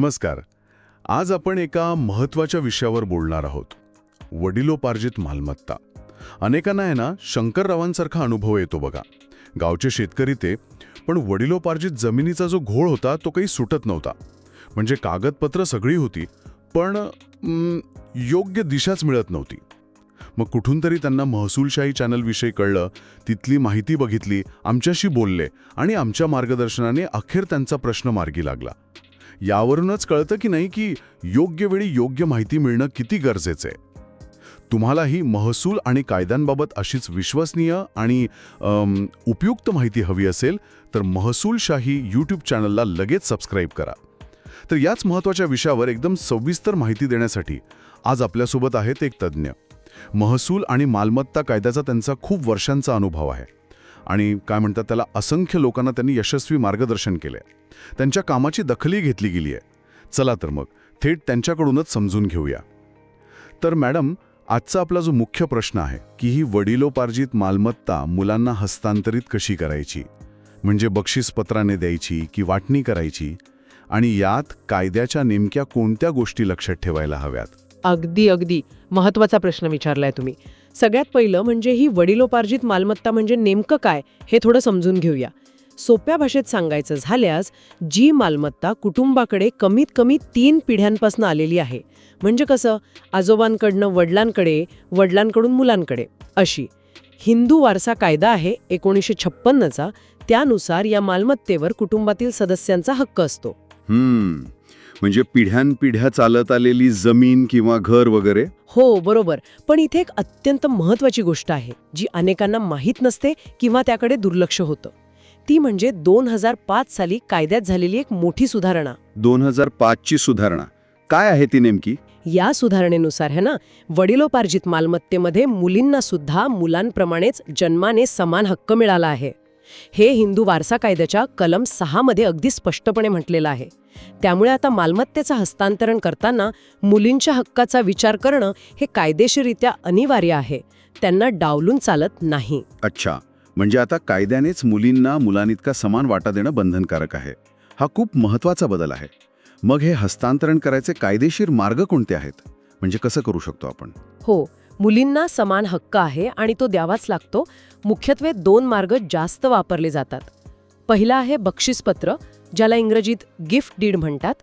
नमस्कार. आज आपण एका महत्त्वाच्या विषयावर बोलणार आहोत. वडिलोपार्जित मालमत्ता. अनेकांना आहे ना शंकररावांसारखा अनुभव येतो बघा. गावचे शेतकरी ते पण वडिलोपार्जित जमिनीचा जो घोळ होता तो काही सुटत नव्हता. म्हणजे कागदपत्र सगळी होती पण योग्य दिशाच मिळत नव्हती. मग कुठून तरी त्यांना महसूलशाही चॅनलविषयी कळलं तिथली माहिती बघितली आमच्याशी बोलले आणि आमच्या मार्गदर्शनाने अखेर त्यांचा प्रश्न मार्गी लागला. यावरूनच कळतं की नाही की योग्य वेळी योग्य माहिती मिळणं किती गरजेचं आहे तुम्हालाही महसूल आणि कायद्यांबाबत अशीच विश्वसनीय आणि उपयुक्त माहिती हवी असेल तर महसूलशाही यूट्यूब चॅनलला लगेच सबस्क्राईब करा. तर याच महत्त्वाच्या विषयावर एकदम सविस्तर माहिती देण्यासाठी आज आपल्यासोबत आहेत एक तज्ज्ञ. महसूल आणि मालमत्ता कायद्याचा त्यांचा खूप वर्षांचा अनुभव आहे. आणि काय म्हणतात त्याला असंख्य लोकांना त्यांनी यशस्वी मार्गदर्शन केले त्यांच्या कामाची दखलही घेतली गेली आहे चला तर मग थेट त्यांच्याकडूनच समजून घेऊया. तर मॅडम आजचा आपला जो मुख्य प्रश्न आहे की ही वडिलोपार्जित मालमत्ता मुलांना हस्तांतरित कशी करायची? म्हणजे बक्षीसपत्राने द्यायची की वाटणी करायची? आणि यात कायद्याच्या नेमक्या कोणत्या गोष्टी लक्षात ठेवायला हव्यात? अगदी अगदी. महत्त्वाचा प्रश्न विचारलाय तुम्ही. सगळ्यात पहिलं म्हणजे ही वडिलोपार्जित मालमत्ता म्हणजे नेमकं काय हे थोडं समजून घेऊया. सोप्या भाषेत सांगायचं झाल्यास जी मालमत्ता कुटुंबाकडे कमीत कमी तीन पिढ्यांपासून आलेली आहे. म्हणजे कसं? आजोबांकडनं वडिलांकडे वडिलांकडून मुलांकडे. अशी. हिंदू वारसा कायदा आहे एकोणीसशे छप्पन्नचा. त्यानुसार या मालमत्तेवर कुटुंबातील सदस्यांचा हक्क असतो. हम्म. म्हणजे पिढ्यानपिढ्या चालत आलेली जमीन किंवा घर वगैरे? हो बरोबर. पण इथे एक अत्यंत महत्वाची गोष्ट आहे जी अनेकांना माहीत नसते किंवा त्याकडे दुर्लक्ष होतं. ती म्हणजे दोन हजार पाच साली कायद्यात झालेली एक मोठी सुधारणा. दोन हजार पाचची सुधारणा. काय आहे ती नेमकी? या सुधारणेनुसार है ना वडिलोपार्जित मालमत्तेमध्ये मुलींना सुद्धा मुलांप्रमाणेच जन्माने समान हक्क मिळाला आहे. हे हिंदू वारसा कायद्याच्या कलम सहा मध्ये अगदी स्पष्टपणे म्हटलेलं आहे. त्यामुळे आता मालमत्तेचं हस्तांतरण करताना मुलींच्या हक्काचा विचार करणं हे कायदेशीररित्या अनिवार्य आहे. त्यांना डावलून चालत नाही. अच्छा. म्हणजे आता कायद्यानेच मुलींना मुलांइतका समान वाटा देणं बंधनकारक आहे. हा खूप महत्त्वाचा बदल आहे. मग हे हस्तांतरण करायचे कायदेशीर मार्ग कोणते आहेत? म्हणजे कसं करू शकतो आपण? हो. मुलींना समान हक्क आहे आणि तो द्यावाच लागतो. मुख्यत्वे दोन मार्ग जास्त वापरले जातात. पहिला आहे बक्षीसपत्र. ज्याला इंग्रजीत गिफ्ट डीड म्हणतात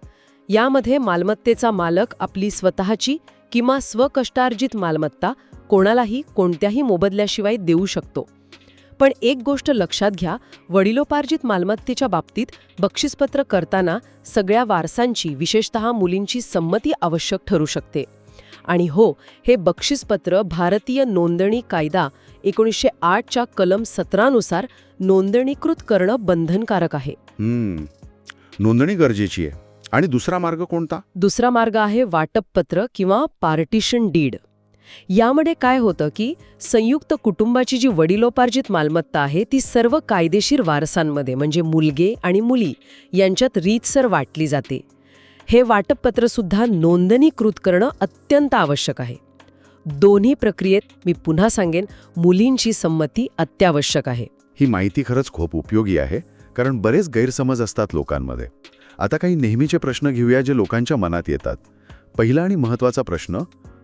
यामध्ये मालमत्तेचा मालक आपली स्वतःची किंवा स्वकष्टार्जित मालमत्ता कोणालाही कोणत्याही मोबदल्याशिवाय देऊ शकतो. पण एक गोष्ट लक्षात घ्या वडिलोपार्जित मालमत्तेच्या बाबतीत बक्षीसपत्र करताना सगळ्या वारसांची विशेषतः मुलींची संमती आवश्यक ठरू शकते. आणि हो हे बक्षीसपत्र भारतीय नोंदणी कायदा एकोणीसशे आठच्या कलम सतरानुसार नोंदणीकृत करणं बंधनकारक आहे. hmm. नोंदणी गरजेची आहे. आणि दुसरा मार्ग कोणता? दुसरा मार्ग आहे वाटपपत्र किंवा पार्टिशन डीड. यामध्ये काय होतं की संयुक्त कुटुंबाची जी वडिलोपार्जित मालमत्ता आहे ती सर्व कायदेशीर वारसांमध्ये म्हणजे मुलगे आणि मुली यांच्यात रीतसर वाटली जाते. हे वाटपपत्र सुद्धा नोंदणीकृत करणं अत्यंत आवश्यक आहे. दोन्ही प्रक्रियेत मी पुन्हा सांगेन मुलींची संमती अत्यावश्यक आहे. ही माहिती खरंच खूप उपयोगी आहे. कारण बरेच गैरसमज असतात लोकांमध्ये. आता काही नेहमीचे प्रश्न घेऊया जे लोकांच्या मनात येतात. पहिला आणि महत्त्वाचा प्रश्न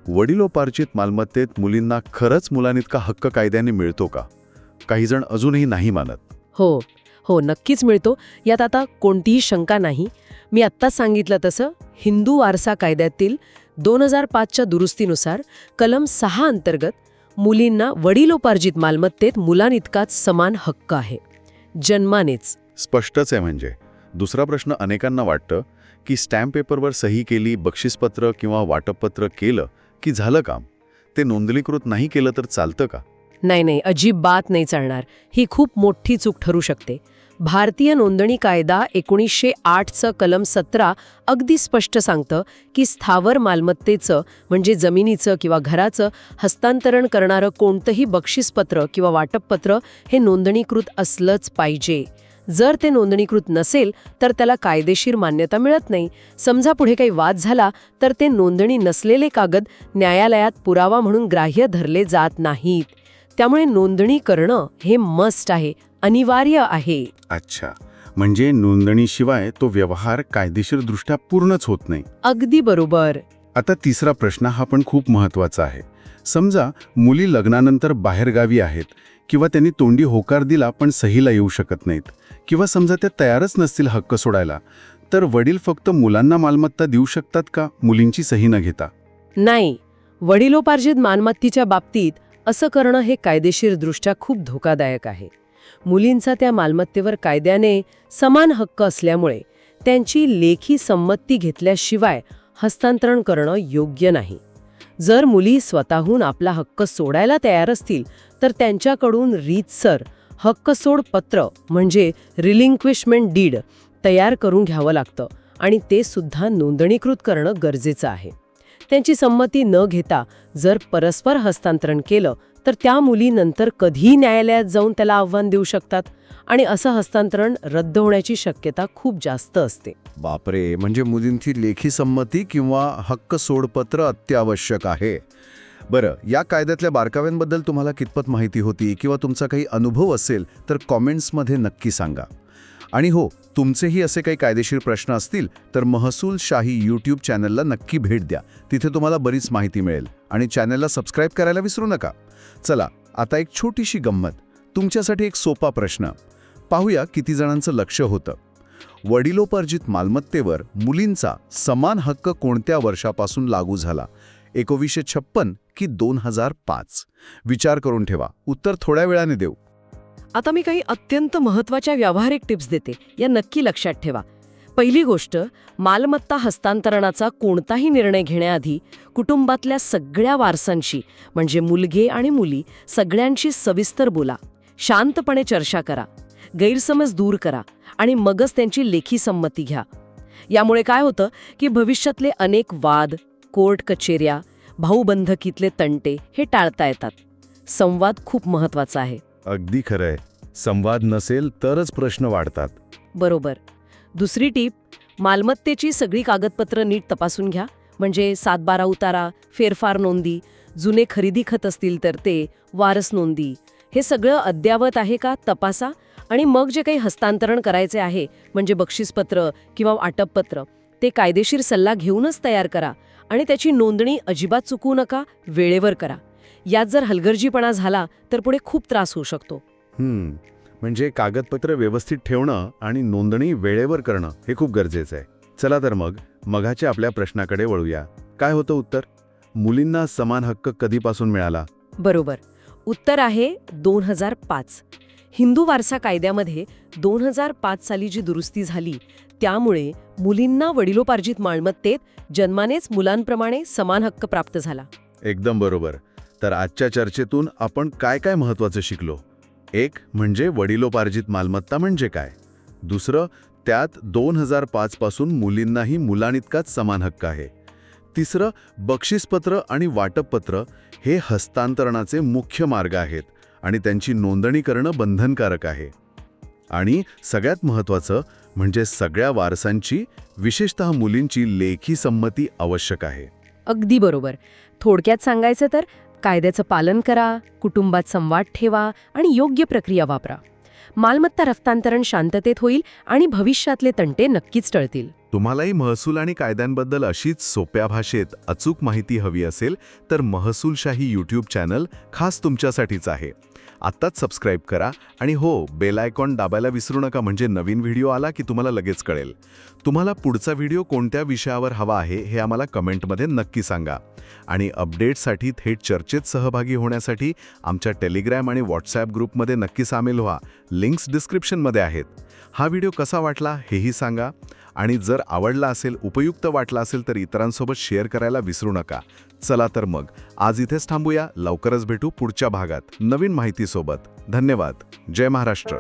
वडिलोपार्जित मालमत्तेत मुलींना खरंच मुलांइतका हक्क कायद्याने मिळतो का? काही जण अजूनही नाही मानत. हो हो नक्कीच मिळतो. यात आता कोणतीही शंका नाही. मी आत्ताच सांगितलं तसं हिंदू वारसा कायद्यातील दोन हजार पाचच्या दुरुस्तीनुसार कलम सहा अंतर्गत मुलींना वडिलोपार्जित मालमत्तेत मुलांइतकाच समान हक्क आहे. जन्मानेच. स्पष्टच आहे म्हणजे. दुसरा प्रश्न अनेकांना वाटतं की स्टॅम्प पेपरवर सही केली बक्षीसपत्र किंवा वाटपपत्र केलं की झालं काम? ते नोंदणीकृत नाही केलं तर चालतं का? नाही नाही अजिबात नाही चालणार. ही खूप मोठी चूक ठरू शकते. भारतीय नोंदणी कायदा एकोणीसशे आठचं कलम सतरा अगदी स्पष्ट सांगतं की स्थावर मालमत्तेचं म्हणजे जमिनीचं किंवा घराचं हस्तांतरण करणारं कोणतंही बक्षीसपत्र किंवा वाटपपत्र हे नोंदणीकृत असलंच पाहिजे. जर ते नोंदणीकृत नसेल तर त्याला कायदेशीर मान्यता मिळत नाही. समजा पुढे काही वाद झाला तर ते नोंदणी नसलेले कागद न्यायालयात पुरावा म्हणून ग्राह्य धरले जात नाहीत. त्यामुळे नोंदणी करणं हे मस्ट आहे अनिवार्य आहे. अच्छा. म्हणजे नोंदणीशिवाय तो व्यवहार कायदेशीरदृष्ट्या पूर्णच होत नाही. अगदी बरोबर. आता तिसरा प्रश्न हा पण खूप महत्त्वाचा आहे. समजा मुली लग्नानंतर बाहेरगावी आहेत किंवा त्यांनी तोंडी होकार दिला पण सहीला येऊ शकत नाहीत. किंवा समजा त्या तयारच नसतील हक्क सोडायला तर वडील फक्त मुलांना मालमत्ता देऊ शकतात का? मुलींची सही न घेता. नाही. वडिलोपार्जित मालमत्तेच्या बाबतीत असं करणं हे कायदेशीरदृष्ट्या खूप धोकादायक आहे. मुलींचा त्या मालमत्तेवर कायद्याने समान हक्क असल्यामुळे त्यांची लेखी संमती घेतल्याशिवाय हस्तांतरण करणं योग्य नाही. जर मुली स्वतःहून आपला हक्क सोडायला तयार असतील तर त्यांच्याकडून रीतसर हक्क सोड पत्र म्हणजे रिलिंक्विशमेंट डीड तयार करून घ्यावं लागतं. आणि ते सुद्धा नोंदणीकृत करणं गरजेचं आहे. त्यांची संमती न घेता जर परस्पर हस्तांतरण केलं तर त्या मुली नंतर कधीही न्यायालयात जाऊन त्याला आव्हान देऊ शकतात? आणि असं हस्तांतरण रद्द होण्याची शक्यता खूप जास्त असते. बापरे! म्हणजे मुलींची लेखी संमती किंवा हक्क सोडपत्र अत्यावश्यक आहे. बरं या कायद्यातल्या बारकाव्यांबद्दल तुम्हाला कितपत माहिती होती किंवा तुमचा काही अनुभव असेल तर कॉमेंट्समध्ये नक्की सांगा. आणि हो तुमचेही असे काही कायदेशीर प्रश्न असतील तर महसूल शाही यूट्यूब चॅनलला नक्की भेट द्या. तिथे तुम्हाला बरीच माहिती मिळेल. आणि चॅनलला सबस्क्राईब करायला विसरू नका. चला आता एक छोटीशी गंमत. तुमच्यासाठी एक सोपा प्रश्न. पाहूया किती जणांचं लक्ष होतं. वडिलोपार्जित मालमत्तेवर मुलींचा समान हक्क कोणत्या वर्षापासून लागू झाला? एकोणीसशे छप्पन की दोन हजार पाच? विचार करून ठेवा. उत्तर थोड्या वेळाने देऊ. आता मी काही अत्यंत महत्त्वाच्या व्यावहारिक टिप्स देते या नक्की लक्षात ठेवा. पहिली गोष्ट मालमत्ता हस्तांतरणाचा कोणताही निर्णय घेण्याआधी कुटुंबातल्या सगळ्या वारसांशी म्हणजे मुलगे आणि मुली सगळ्यांशी सविस्तर बोला. शांतपणे चर्चा करा. गैरसमज दूर करा आणि मगच त्यांची लेखी संमती घ्या. यामुळे काय होतं की भविष्यातले अनेक वाद कोर्ट कचेऱ्या भाऊबंधकीतले तंटे हे टाळता येतात. संवाद खूप महत्त्वाचा आहे. अगदी खरंय संवाद नसेल तरच प्रश्न वाढतात. बरोबर. दुसरी टीप मालमत्तेची सगळी कागदपत्र नीट तपासून घ्या. म्हणजे सातबारा उतारा फेरफार नोंदी जुने खरेदी खत असतील तर ते वारस नोंदी. हे सगळं अद्यावत आहे का तपासा. आणि मग जे काही हस्तांतरण करायचे आहे म्हणजे बक्षीसपत्र किंवा वाटपपत्र ते कायदेशीर सल्ला घेऊनच तयार करा. आणि त्याची नोंदणी अजिबात चुकू नका वेळेवर करा. यात जर हलगर्जीपणा झाला तर पुढे खूप त्रास होऊ शकतो. म्हणजे कागदपत्र व्यवस्थित ठेवणं आणि नोंदणी वेळेवर करणं हे खूप गरजेचं आहे. चला तर मग मघाच्या आपल्या प्रश्नाकडे वळूया. काय होतं उत्तर? मुलींना समान हक्क कधीपासून मिळाला? बरोबर. उत्तर आहे दोन हजार पाच. हिंदू वारसा कायद्यामध्ये दोन हजार पाच साली जी दुरुस्ती झाली त्यामुळे मुलींना वडिलोपार्जित मालमत्तेत जन्मानेच मुलांप्रमाणे समान हक्क प्राप्त झाला. एकदम बरोबर. तर आजच्या चर्चेतून आपण काय काय महत्त्वाचं शिकलो? एक म्हणजे वडिलोपार्जित मालमत्ता म्हणजे काय? दुसरं त्यात दोन हजार पाचपासून मुलींनाही मुलांइतकाच समान हक्क आहे. तिसरं बक्षीसपत्र आणि वाटपपत्र हे हस्तांतरणाचे मुख्य मार्ग आहेत आणि त्यांची नोंदणी करणं बंधनकारक आहे. आणि सगळ्यात महत्त्वाचं म्हणजे सगळ्या वारसांची विशेषतः मुलींची लेखी संमती आवश्यक आहे. अगदी बरोबर. थोडक्यात सांगायचं तर कायद्याचं पालन करा कुटुंबात संवाद ठेवा आणि योग्य प्रक्रिया वापरा. मालमत्ता रफ्तांतरण शांततेत होईल आणि भविष्यातले तंटे नक्कीच टळतील. तुम्हालाही महसूल आणि कायद्यांबद्दल अशीच सोप्या भाषेत अचूक माहिती हवी असेल तर महसूलशाही यूट्यूब चॅनल खास तुमच्यासाठीच आहे. आत्ताच सबस्क्राईब करा आणि हो बेल आयकॉन दाबायला विसरू नका म्हणजे नवीन व्हिडिओ आला की तुम्हाला लगेच कळेल. तुम्हाला पुढचा व्हिडिओ कोणत्या विषयावर हवा आहे हे आम्हाला कमेंटमध्ये नक्की सांगा. आणि अपडेट्ससाठी थेट चर्चेत सहभागी होण्यासाठी आमच्या टेलिग्रॅम आणि व्हॉट्सॲप ग्रुपमध्ये नक्की सामील व्हा. लिंक्स डिस्क्रिप्शनमध्ये आहेत. हा व्हिडिओ कसा वाटला हेही सांगा. आणि जर आवडला असेल उपयुक्त वाटला असेल तर इतरांसोबत शेअर करायला विसरू नका. चला तर मग आज इथेच थांबूया. लवकरच भेटू पुढच्या भागात. नवीन माहितीसोबत. धन्यवाद. जय महाराष्ट्र.